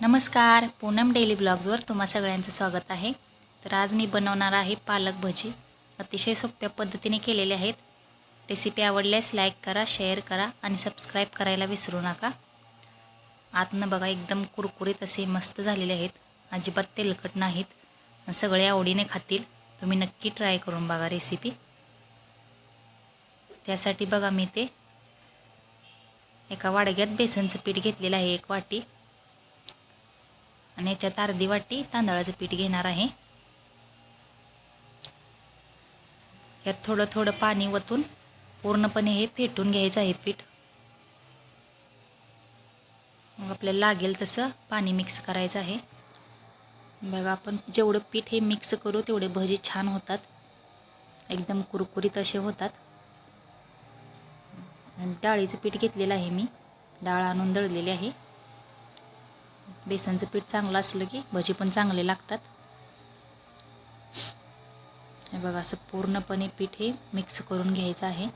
नमस्कार पूनम डेली ब्लॉग्सवर तुम्हा सगळ्यांचं स्वागत आहे. तर आज मी बनवणार आहे पालक भजी. अतिशय सोप्या पद्धतीने केलेले आहेत. रेसिपी आवडल्यास लाईक करा शेअर करा आणि सबस्क्राईब करायला विसरू नका. आतनं बघा एकदम कुरकुरीत असे मस्त झालेले आहेत. अजिबात तेलकट नाहीत. सगळे आवडीने खातील. तुम्ही नक्की ट्राय करून बघा रेसिपी त्यासाठी बघा मी ते. एका वाडग्यात बेसनचं पीठ घेतलेलं आहे एक वाटी. आणि याच्यात अर्धी वाटी तांदळाचं पीठ घेणार आहे. यात थोडं थोडं पाणी वतून पूर्णपणे हे फेटून घ्यायचं आहे पीठ. मग आपल्याला लागेल तसं पाणी मिक्स करायचं आहे. बघा आपण जेवढं पीठ हे मिक्स करू तेवढे भजी छान होतात. एकदम कुरकुरीत असे होतात. आणि डाळीचं पीठ घेतलेलं आहे मी. डाळ आणून दळलेली आहे. बेसनचं पीठ चांगलं असलं की भजी पण चांगले लागतात. हे बघा असं पूर्णपणे पीठ हे मिक्स करून घ्यायचं आहे.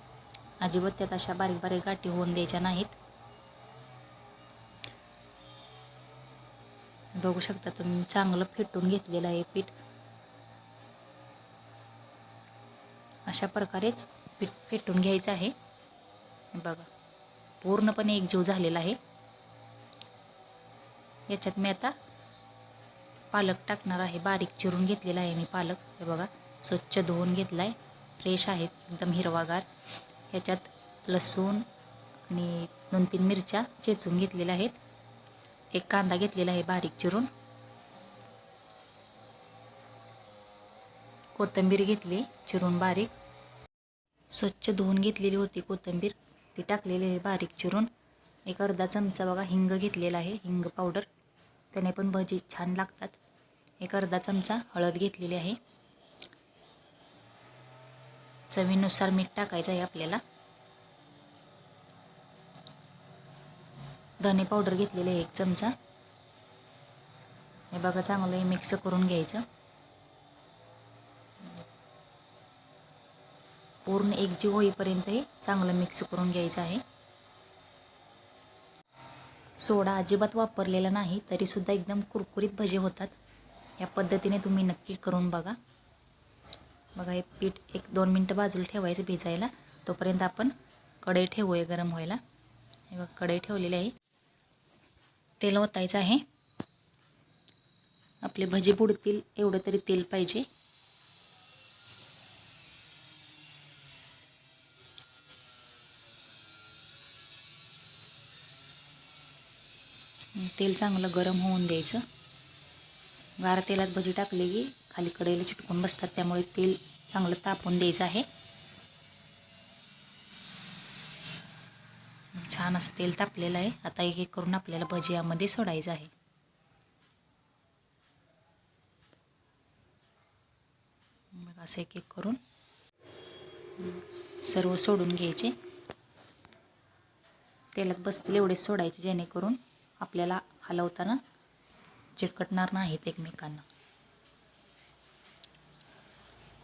अजिबात त्यात अशा बारीक बारीक गाठी होऊन द्यायच्या नाहीत. बघू शकता तुम्ही चांगलं फेटून घेतलेलं आहे पीठ. अशा प्रकारेच पीठ फेटून घ्यायचं आहे. बघा पूर्णपणे एकजीव झालेला आहे. याच्यात मी आता पालक टाकणार आहे. बारीक चिरून घेतलेला आहे मी पालक. हे बघा स्वच्छ धुवून घेतला आहे फ्रेश आहे एकदम हिरवागार. याच्यात लसूण आणि दोन तीन मिरच्या चेचून घेतलेल्या आहेत. एक कांदा घेतलेला आहे बारीक चिरून. कोथिंबीर घेतली चिरून बारीक. स्वच्छ धुवून घेतलेली होती कोथिंबीर. ती टाकलेली आहे बारीक चिरून. एक अर्धा चमचा बघा हिंग घेतलेला आहे. हिंग पावडर. त्याने पण भजी छान लागतात. एक अर्धा चमचा हळद घेतलेली आहे. चवीनुसार मीठ टाकायचं आहे आपल्याला. धने पावडर घेतलेले आहे एक चमचा. हे बघा चांगलं मिक्स करून घ्यायचं. पूर्ण एकजीव होईपर्यंत हे चांगलं मिक्स करून घ्यायचं आहे. सोडा अजिबात वापरलेला नाही तरीसुद्धा एकदम कुरकुरीत भजे होतात. या पद्धतीने तुम्ही नक्की करून बघा. बघा हे पीठ एक दोन मिनटं बाजूला ठेवायचं भिजायला. तोपर्यंत आपण कढई ठेवूया गरम व्हायला. हे बघ कढई ठेवलेली आहे. तेल ओतायचं आहे. आपले भजे बुडतील एवढं तरी तेल पाहिजे. तेल चांगलं गरम होऊन द्यायचं. गार तेलात भजी टाकली की खाली कढईला चिटकून बसतात त्यामुळे तेल चांगलं तापून द्यायचं आहे. छान असं तेल तापलेलं आहे. आता एक एक करून आपल्याला भजी यामध्ये सोडायचं आहे. मग असं एक एक करून सर्व सोडून घ्यायचे. तेलात बसतील एवढे सोडायचे जेणेकरून आपल्याला हलवताना चिकटणार नाहीत एकमेकांना.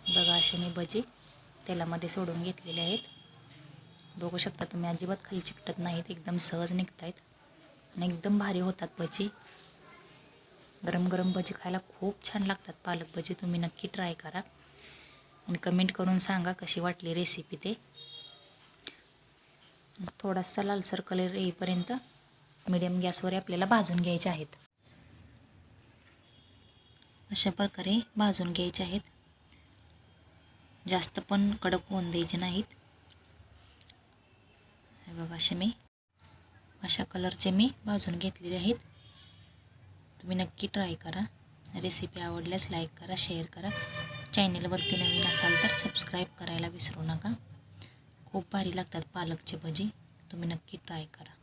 बघा असे मी भजी तेलामध्ये सोडून घेतलेले आहेत. बघू शकता तुम्ही अजिबात खाली चिकटत नाहीत एकदम सहज निघत आहेत आणि एकदम भारी होतात भजी. गरम गरम भजी खायला खूप छान लागतात पालक भजी. तुम्ही नक्की ट्राय करा. आणि कमेंट करून सांगा कशी वाटली रेसिपी ते. थोडासा लालसर कलर येईपर्यंत मिडियम गॅसवर आपल्याला भाजून घ्यायचे आहेत. अशा प्रकारे भाजून घ्यायचे आहेत. जास्त पण कडक होऊन द्यायचे नाहीत. हे बघा असे मी अशा कलरचे मी भाजून घेतलेले आहेत. तुम्ही नक्की ट्राय करा. रेसिपी आवडल्यास लाईक करा शेअर करा. चॅनेलवरती नवीन असाल तर सबस्क्राईब करायला विसरू नका. खूप भारी लागतात पालकचे भजी. तुम्ही नक्की ट्राय करा.